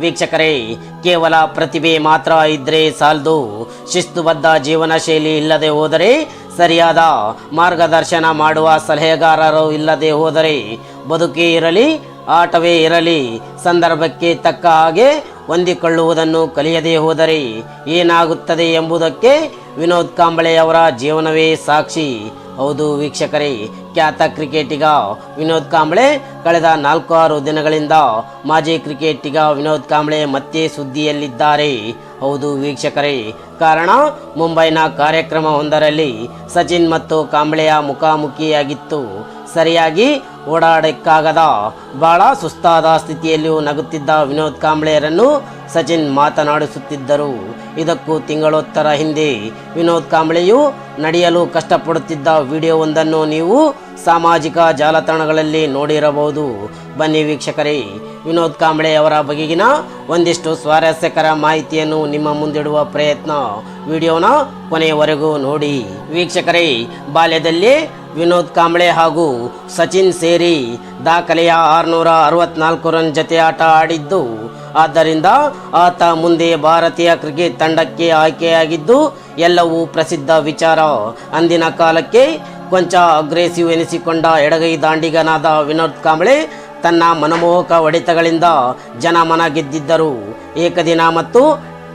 ವೀಕ್ಷಕರೇ, ಕೇವಲ ಪ್ರತಿಭೆ ಮಾತ್ರ ಇದ್ರೆ ಸಾಲದು. ಶಿಸ್ತುಬದ್ಧ ಜೀವನ ಶೈಲಿ ಇಲ್ಲದೆ ಹೋದರೆ ಸರಿಯಾದ ಮಾರ್ಗದರ್ಶನ ಮಾಡುವ ಸಲಹೆಗಾರರು ಇಲ್ಲದೆ ಹೋದರೆ ಬದುಕೇ ಇರಲಿ, ಆಟವೇ ಇರಲಿ, ಸಂದರ್ಭಕ್ಕೆ ತಕ್ಕ ಹಾಗೆ ಹೊಂದಿಕೊಳ್ಳುವುದನ್ನು ಕಲಿಯದೇ ಹೋದರೆ ಏನಾಗುತ್ತದೆ ಎಂಬುದಕ್ಕೆ ವಿನೋದ್ ಕಾಂಬಳೆ ಅವರ ಜೀವನವೇ ಸಾಕ್ಷಿ. ಹೌದು ವೀಕ್ಷಕರೇ, ಖ್ಯಾತ ಕ್ರಿಕೆಟಿಗ ವಿನೋದ್ ಕಾಂಬ್ಳೆ ಕಳೆದ ನಾಲ್ಕು ಆರು ದಿನಗಳಿಂದ ಮಾಜಿ ಕ್ರಿಕೆಟಿಗ ವಿನೋದ್ ಕಾಂಬ್ಳೆ ಮತ್ತೆ ಸುದ್ದಿಯಲ್ಲಿದ್ದಾರೆ. ಹೌದು ವೀಕ್ಷಕರೇ, ಕಾರಣ ಮುಂಬೈನ ಕಾರ್ಯಕ್ರಮವೊಂದರಲ್ಲಿ ಸಚಿನ್ ಮತ್ತು ಕಾಂಬ್ಳೆಯ ಮುಖಾಮುಖಿಯಾಗಿತ್ತು. ಸರಿಯಾಗಿ ಓಡಾಡಕ್ಕಾಗದ ಬಹಳ ಸುಸ್ತಾದ ಸ್ಥಿತಿಯಲ್ಲಿಯೂ ನಗುತ್ತಿದ್ದ ವಿನೋದ್ ಕಾಂಬ್ಳೆಯರನ್ನು ಸಚಿನ್ ಮಾತನಾಡಿಸುತ್ತಿದ್ದರು. ಇದಕ್ಕೂ ತಿಂಗಳೊತ್ತರ ಹಿಂದೆ ವಿನೋದ್ ಕಾಂಬ್ಳೆಯು ನಡೆಯಲು ಕಷ್ಟಪಡುತ್ತಿದ್ದ ವಿಡಿಯೋವೊಂದನ್ನು ನೀವು ಸಾಮಾಜಿಕ ಜಾಲತಾಣಗಳಲ್ಲಿ ನೋಡಿರಬಹುದು. ಬನ್ನಿ ವೀಕ್ಷಕರೇ, ವಿನೋದ್ ಕಾಂಬ್ಳೆ ಅವರ ಬಗೆಗಿನ ಒಂದಿಷ್ಟು ಸ್ವಾರಸ್ಯಕರ ಮಾಹಿತಿಯನ್ನು ನಿಮ್ಮ ಮುಂದಿಡುವ ಪ್ರಯತ್ನ ವಿಡಿಯೋನ ಕೊನೆಯವರೆಗೂ ನೋಡಿ. ವೀಕ್ಷಕರೇ, ಬಾಲ್ಯದಲ್ಲಿ ವಿನೋದ್ ಕಾಂಬ್ಳೆ ಹಾಗೂ ಸಚಿನ್ ಸೇರಿ ದಾಖಲೆಯ ಆರುನೂರ ಅರವತ್ನಾಲ್ಕು ರನ್ ಜತೆ ಆಟ ಆಡಿದ್ದು. ಆದ್ದರಿಂದ ಆತ ಮುಂದೆ ಭಾರತೀಯ ಕ್ರಿಕೆಟ್ ತಂಡಕ್ಕೆ ಆಯ್ಕೆಯಾಗಿದ್ದು, ಎಲ್ಲವೂ ಪ್ರಸಿದ್ಧ ವಿಚಾರ. ಅಂದಿನ ಕಾಲಕ್ಕೆ ಕೊಂಚ ಅಗ್ರೆಸಿವ್ ಎನಿಸಿಕೊಂಡ ಎಡಗೈ ದಾಂಡಿಗನಾದ ವಿನೋದ್ ಕಾಂಬ್ಳೆ ತನ್ನ ಮನಮೋಹಕ ಹೊಡೆತಗಳಿಂದ ಜನಮನ ಗೆದ್ದಿದ್ದರು. ಏಕದಿನ ಮತ್ತು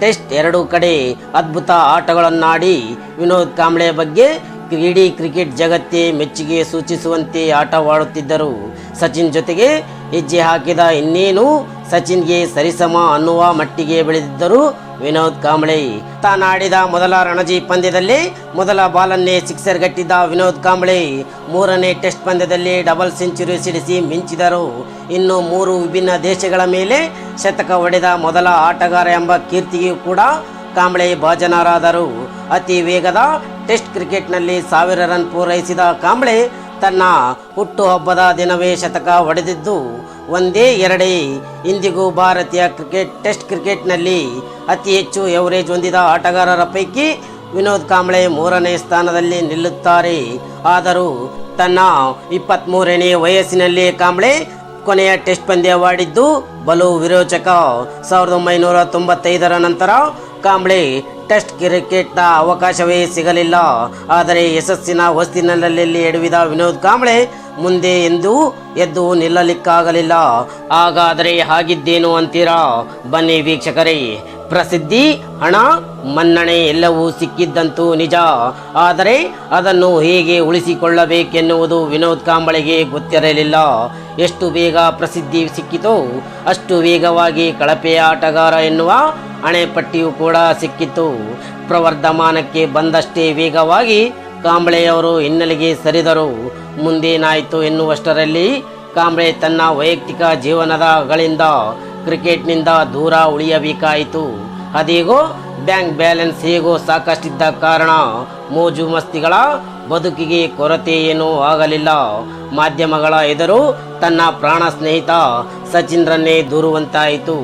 ಟೆಸ್ಟ್ ಎರಡೂ ಕಡೆ ಅದ್ಭುತ ಆಟಗಳನ್ನಾಡಿ ವಿನೋದ್ ಕಾಂಬ್ಳೆ ಬಗ್ಗೆ ಇಡೀ ಕ್ರಿಕೆಟ್ ಜಗತ್ತೇ ಮೆಚ್ಚುಗೆ ಸೂಚಿಸುವಂತೆ ಆಟವಾಡುತ್ತಿದ್ದರು. ಸಚಿನ್ ಜೊತೆಗೆ ಹೆಜ್ಜೆ ಹಾಕಿದ ಇನ್ನೇನು? ಸಚಿನ್ಗೆ ಸರಿಸಮ ಅನ್ನುವ ಮಟ್ಟಿಗೆ ಬೆಳೆದಿದ್ದರು ವಿನೋದ್ ಕಾಂಬ್ಳೆ. ತಾನಾಡಿದ ಮೊದಲ ರಣಜಿ ಪಂದ್ಯದಲ್ಲಿ ಮೊದಲ ಬಾಲನ್ನೇ ಸಿಕ್ಸರ್ ಗಟ್ಟಿದ್ದ ವಿನೋದ್ ಕಾಂಬ್ಳೆ. ಮೂರನೇ ಟೆಸ್ಟ್ ಪಂದ್ಯದಲ್ಲಿ ಡಬಲ್ ಸೆಂಚುರಿ ಸಿಡಿಸಿ ಮಿಂಚಿದರು. ಇನ್ನು ಮೂರು ವಿಭಿನ್ನ ದೇಶಗಳ ಮೇಲೆ ಶತಕ ಹೊಡೆದ ಮೊದಲ ಆಟಗಾರ ಎಂಬ ಕೀರ್ತಿಯೂ ಕೂಡ ಕಾಂಬ್ಳೆ ಭಾಜನರಾದರು. ಅತಿ ವೇಗದ ಟೆಸ್ಟ್ ಕ್ರಿಕೆಟ್ನಲ್ಲಿ ಸಾವಿರ ರನ್ ಪೂರೈಸಿದ ಕಾಂಬ್ಳೆ ತನ್ನ ಹುಟ್ಟುಹಬ್ಬದ ದಿನವೇ ಶತಕ ಹೊಡೆದಿದ್ದು ಒಂದೇ ಎರಡೇ ಇಂದಿಗೂ ಭಾರತೀಯ ಕ್ರಿಕೆಟ್ ಟೆಸ್ಟ್ ಕ್ರಿಕೆಟ್ನಲ್ಲಿ ಅತಿ ಹೆಚ್ಚು ಎವರೇಜ್ ಹೊಂದಿದ ಆಟಗಾರರ ಪೈಕಿ ವಿನೋದ್ ಕಾಂಬ್ಳೆ ಮೂರನೇ ಸ್ಥಾನದಲ್ಲಿ ನಿಲ್ಲುತ್ತಾರೆ. ಆದರೂ ತನ್ನ ಇಪ್ಪತ್ತ್ಮೂರನೇ ವಯಸ್ಸಿನಲ್ಲಿ ಕಾಂಬ್ಳೆ ಕೊನೆಯ ಟೆಸ್ಟ್ ಪಂದ್ಯವಾಡಿದ್ದು, ಬಲು ವಿರೋಚಕ. ಸಾವಿರದ ಒಂಬೈನೂರ ತೊಂಬತ್ತೈದರ ನಂತರ ಕಾಂಬ್ಳೆ ಟೆಸ್ಟ್ ಕ್ರಿಕೆಟ್ನ ಅವಕಾಶವೇ ಸಿಗಲಿಲ್ಲ. ಆದರೆ ಯಶಸ್ಸಿನ ಹೊಸ್ತಿನಲ್ಲಿ ಎಡವಿದ ವಿನೋದ್ ಕಾಂಬ್ಳೆ ಮುಂದೆ ಎಂದು ಎದ್ದು ನಿಲ್ಲಲಿಕ್ಕಾಗಲಿಲ್ಲ. ಹಾಗಾದರೆ ಹಾಗಿದ್ದೇನು ಅಂತೀರಾ? ಬನ್ನಿ ವೀಕ್ಷಕರೇ, ಪ್ರಸಿದ್ಧಿ, ಹಣ, ಮನ್ನಣೆ ಎಲ್ಲವೂ ಸಿಕ್ಕಿದ್ದಂತೂ ನಿಜ. ಆದರೆ ಅದನ್ನು ಹೇಗೆ ಉಳಿಸಿಕೊಳ್ಳಬೇಕೆನ್ನುವುದು ವಿನೋದ್ ಕಾಂಬಳೆಗೆ ಗೊತ್ತಿರಲಿಲ್ಲ. ಎಷ್ಟು ಬೇಗ ಪ್ರಸಿದ್ಧಿ ಸಿಕ್ಕಿತೋ, ಅಷ್ಟು ವೇಗವಾಗಿ ಕಳಪೆ ಆಟಗಾರ ಎನ್ನುವ ಹಣೆಪಟ್ಟಿಯೂ ಕೂಡ ಸಿಕ್ಕಿತು ಪ್ರವರ್ಧಮಾನಕ್ಕೆ ಬಂದಷ್ಟೇ ವೇಗವಾಗಿ ಕಾಂಬಳೆಯವರು ಹಿನ್ನೆಲೆಗೆ ಸರಿದರು. ಮುಂದೇನಾಯಿತು ಎನ್ನುವಷ್ಟರಲ್ಲಿ ಕಾಂಬ್ಳೆ ತನ್ನ ವೈಯಕ್ತಿಕ ಜೀವನದಗಳಿಂದ ಕ್ರಿಕೆಟ್ನಿಂದ ದೂರ ಉಳಿಯಬೇಕಾಯಿತು. ಅದೇಗೋ ಬ್ಯಾಂಕ್ ಬ್ಯಾಲೆನ್ಸ್ ಹೇಗೋ ಸಾಕಷ್ಟಿದ್ದ ಕಾರಣ ಮೋಜು ಮಸ್ತಿಗಳ ಬದುಕಿಗೆ ಕೊರತೆ ಏನೂ ಆಗಲಿಲ್ಲ. ಮಾಧ್ಯಮಗಳ ಎದುರು ತನ್ನ ಪ್ರಾಣ ಸ್ನೇಹಿತ ಸಚಿನ್ರನ್ನೇ ದೂರುವಂತಾಯಿತು.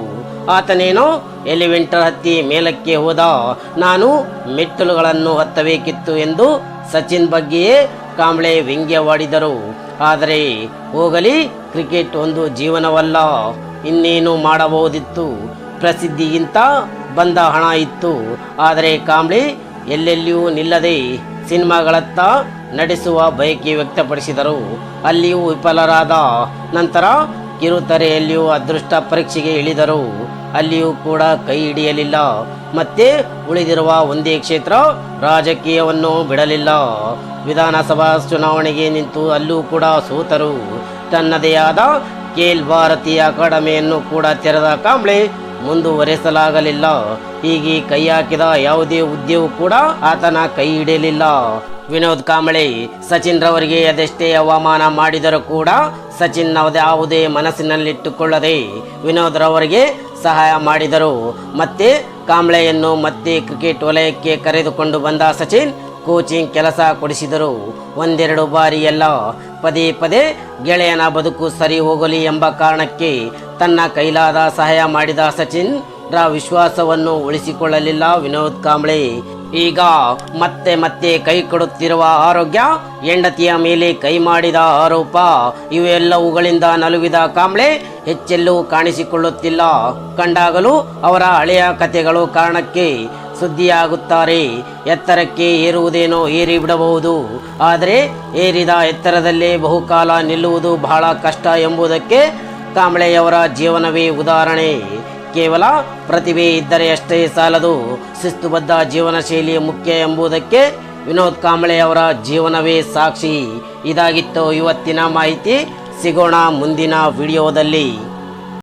ಆತನೇನೋ ಎಲಿವೆಂಟರ್ ಹತ್ತಿ ಮೇಲಕ್ಕೆ ಹೋದ, ನಾನು ಮೆಟ್ಟಲುಗಳನ್ನು ಹತ್ತಬೇಕಿತ್ತು ಎಂದು ಸಚಿನ್ ಬಗ್ಗೆಯೇ ಕಾಂಬ್ಳೆ ವ್ಯಂಗ್ಯವಾಡಿದರು ಆದರೆ ಹೋಗಲಿ, ಕ್ರಿಕೆಟ್ ಒಂದು ಜೀವನವಲ್ಲ. ಇನ್ನೇನು ಮಾಡಬಹುದಿತ್ತು? ಪ್ರಸಿದ್ಧಿಗಿಂತ ಬಂದ ಹಣ ಇತ್ತು. ಆದರೆ ಕಾಂಬ್ಳೆ ಎಲ್ಲೆಲ್ಲಿಯೂ ನಿಲ್ಲದೆ ಸಿನಿಮಾಗಳತ್ತ ನಡೆಸುವ ಬಯಕೆ ವ್ಯಕ್ತಪಡಿಸಿದರು. ಅಲ್ಲಿಯೂ ವಿಫಲರಾದ ನಂತರ ಕಿರುತೆರೆಯಲ್ಲಿಯೂ ಅದೃಷ್ಟ ಪರೀಕ್ಷೆಗೆ ಇಳಿದರು. ಅಲ್ಲಿಯೂ ಕೂಡ ಕೈ ಹಿಡಿಯಲಿಲ್ಲ. ಮತ್ತೆ ಉಳಿದಿರುವ ಒಂದೇ ಕ್ಷೇತ್ರ ರಾಜಕೀಯವನ್ನು ಬಿಡಲಿಲ್ಲ. ವಿಧಾನಸಭಾ ಚುನಾವಣೆಗೆ ನಿಂತು ಅಲ್ಲೂ ಕೂಡ ಸೋತರು. ತನ್ನದೇ ಆದ ಖೇಲ್ ಭಾರತೀಯ ಅಕಾಡೆಮಿಯನ್ನು ಕೂಡ ತೆರೆದ ಕಾಂಬ್ಳೆ ಮುಂದುವರೆಸಲಾಗಲಿಲ್ಲ. ಹೀಗೆ ಕೈ ಹಾಕಿದ ಯಾವುದೇ ಹುದ್ದೆಯೂ ಕೂಡ ಆತನ ಕೈ ಹಿಡಿಯಲಿಲ್ಲ. ವಿನೋದ್ ಕಾಂಬಳೆ ಸಚಿನ್ ರವರಿಗೆ ಅದೆಷ್ಟೇ ಅವಮಾನ ಮಾಡಿದರೂ ಕೂಡ ಸಚಿನ್ ಯಾವುದೇ ಮನಸ್ಸಿನಲ್ಲಿಟ್ಟುಕೊಳ್ಳದೆ ವಿನೋದ್ ರವರಿಗೆ ಸಹಾಯ ಮಾಡಿದರು. ಮತ್ತೆ ಕಾಂಬ್ಳೆಯನ್ನು ಮತ್ತೆ ಕ್ರಿಕೆಟ್ ವಲಯಕ್ಕೆ ಕರೆದುಕೊಂಡು ಬಂದ ಸಚಿನ್ ಕೋಚಿಂಗ್ ಕೆಲಸ ಕೊಡಿಸಿದರು. ಒಂದೆರಡು ಬಾರಿ ಎಲ್ಲ ಪದೇ ಪದೇ ಗೆಳೆಯನ ಬದುಕು ಸರಿ ಹೋಗಲಿ ಎಂಬ ಕಾರಣಕ್ಕೆ ತನ್ನ ಕೈಲಾದ ಸಹಾಯ ಮಾಡಿದ ಸಚಿನ್, ರ ವಿಶ್ವಾಸವನ್ನು ಉಳಿಸಿಕೊಳ್ಳಲಿಲ್ಲ ವಿನೋದ್ ಕಾಂಬ್ಳೆ. ಈಗ ಮತ್ತೆ ಮತ್ತೆ ಕೈ ಕೊಡುತ್ತಿರುವ ಆರೋಗ್ಯ, ಹೆಂಡತಿಯ ಮೇಲೆ ಕೈ ಮಾಡಿದ ಆರೋಪ, ಇವೆಲ್ಲವುಗಳಿಂದ ನಲುವಿದ ಕಾಂಬ್ಳೆ ಹೆಚ್ಚೆಲ್ಲೂ ಕಾಣಿಸಿಕೊಳ್ಳುತ್ತಿಲ್ಲ. ಕಂಡಾಗಲೂ ಅವರ ಹಳೆಯ ಕಥೆಗಳು ಕಾರಣಕ್ಕೆ ಸುದ್ದಿಯಾಗುತ್ತಾರೆ. ಎತ್ತರಕ್ಕೆ ಏರುವುದೇನೋ ಏರಿ ಬಿಡಬಹುದು ಆದರೆ ಏರಿದ ಎತ್ತರದಲ್ಲೇ ಬಹುಕಾಲ ನಿಲ್ಲುವುದು ಬಹಳ ಕಷ್ಟ ಎಂಬುದಕ್ಕೆ ಕಾಂಬ್ಳೆಯವರ ಜೀವನವೇ ಉದಾಹರಣೆ. ಕೇವಲ ಪ್ರತಿಭೆ ಇದ್ದರೆ ಅಷ್ಟೇ ಸಾಲದು. ಶಿಸ್ತುಬದ್ಧ ಜೀವನ ಶೈಲಿ ಮುಖ್ಯ ಎಂಬುದಕ್ಕೆ ವಿನೋದ್ ಕಾಂಬಳೆ ಅವರ ಜೀವನವೇ ಸಾಕ್ಷಿ. ಇದಾಗಿತ್ತು ಇವತ್ತಿನ ಮಾಹಿತಿ. ಸಿಗೋಣ ಮುಂದಿನ ವಿಡಿಯೋದಲ್ಲಿ.